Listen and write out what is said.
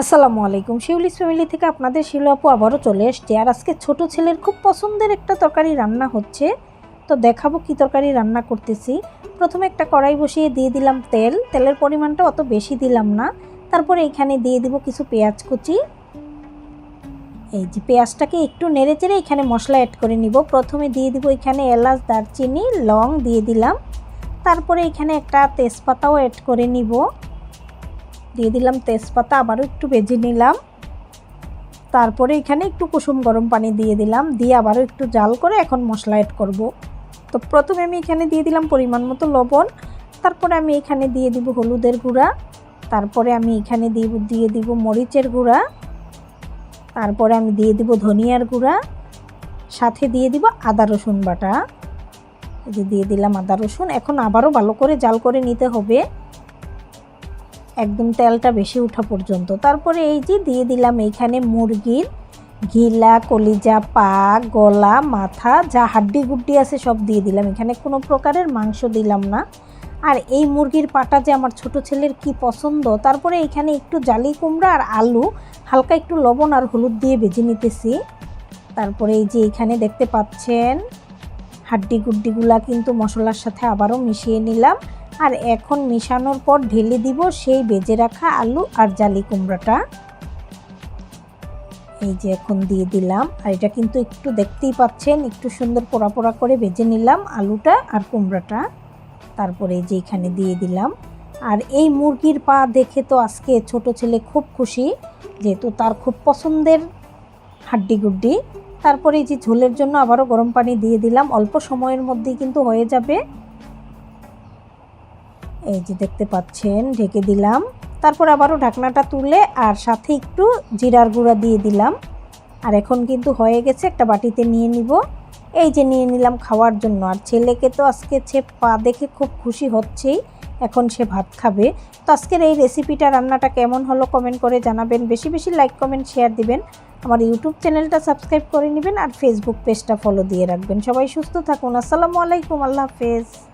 আসসালামু আলাইকুম। শিউলিস ফ্যামিলি থেকে আপনাদের শিলু আপু আবারও চলে এসছে। আর আজকে ছোট ছেলের খুব পছন্দের একটা তরকারি রান্না হচ্ছে। তো দেখাবো কি তরকারি রান্না করতেছি। প্রথমে একটা কড়াই বসিয়ে দিয়ে দিলাম তেল। তেলের পরিমাণটা অত বেশি দিলাম না। তারপরে এখানে দিয়ে দিব কিছু পেঁয়াজ কুচি। এই যে পেঁয়াজটাকে একটু নেড়ে চেড়ে এখানে মশলা অ্যাড করে নিব। প্রথমে দিয়ে দিব এখানে এলাচ, দারচিনি, লং দিয়ে দিলাম। তারপরে এখানে একটা তেজপাতাও অ্যাড করে নিব। দিয়ে দিলাম তেজপাতা, আবারও একটু ভেজে নিলাম। তারপরে এখানে একটু কুসুম গরম পানি দিয়ে দিলাম, দিয়ে আবারও একটু জাল করে এখন মশলা অ্যাড করব। তো প্রথমে আমি এখানে দিয়ে দিলাম পরিমাণ মতো লবণ, তারপরে আমি এখানে দিয়ে দিব হলুদের গুঁড়া, তারপরে আমি এখানে দিব, দিয়ে দিব মরিচের গুঁড়া, তারপরে আমি দিয়ে দিব ধনিয়ার গুঁড়া, সাথে দিয়ে দিব আদা রসুন বাটা। দিয়ে দিলাম আদা রসুন, এখন আবারও ভালো করে জাল করে নিতে হবে। একদম তেলটা বেশি ওঠা পর্যন্ত। তারপরে এই যে দিয়ে দিলাম এইখানে মুরগির ঘিলা, কলিজা, পা, গলা, মাথা, যা হাড্ডি গুড্ডি আছে সব দিয়ে দিলাম। এখানে কোনো প্রকারের মাংস দিলাম না। আর এই মুরগির পাটা যে আমার ছোট ছেলের কি পছন্দ, তারপরে এখানে একটু জালি কুমড়া আর আলু, হালকা একটু লবণ আর হলুদ দিয়ে ভেজে নিতেছি। তারপরে এই যে এখানে দেখতে পাচ্ছেন হাড্ডি গুড্ডিগুলা কিন্তু মশলার সাথে আবারও মিশিয়ে নিলাম। আর এখন মিশানোর পর ঢেলে দিব সেই বেজে রাখা আলু আর জালি কুমড়াটা। এই যে এখন দিয়ে দিলাম। আর এটা কিন্তু একটু দেখতেই পাচ্ছেন, একটু সুন্দর পোড়া পোড়া করে ভেজে নিলাম আলুটা আর কুমড়াটা। তারপরে যে এখানে দিয়ে দিলাম। আর এই মুরগির পা দেখে তো আজকে ছোট ছেলে খুব খুশি, যেহেতু তার খুব পছন্দের হাড্ডি গুড্ডি তারপরে এই যে ঝোলের জন্য আবারও গরম পানি দিয়ে দিলাম। অল্প সময়ের মধ্যেই কিন্তু হয়ে যাবে। এই যে দেখতে পাচ্ছেন, ঢেকে দিলাম। তারপর আবারও ঢাকনাটা তুলে আর সাথে একটু জিরার গুঁড়া দিয়ে দিলাম। আর এখন কিন্তু হয়ে গেছে একটা বাটিতে নিয়ে নিব। এই যে নিয়ে নিলাম খাওয়ার জন্য। আর ছেলেকে তো আজকে সে পা দেখে খুব খুশি হচ্ছেই, এখন সে ভাত খাবে। তো আজকের এই রেসিপিটা, রান্নাটা কেমন হলো কমেন্ট করে জানাবেন। বেশি বেশি লাইক, কমেন্ট, শেয়ার দিবেন। আমার ইউটিউব চ্যানেলটা সাবস্ক্রাইব করে নেবেন আর ফেসবুক পেজটা ফলো দিয়ে রাখবেন। সবাই সুস্থ থাকুন। আসসালামু আলাইকুম। আল্লাহ হাফেজ।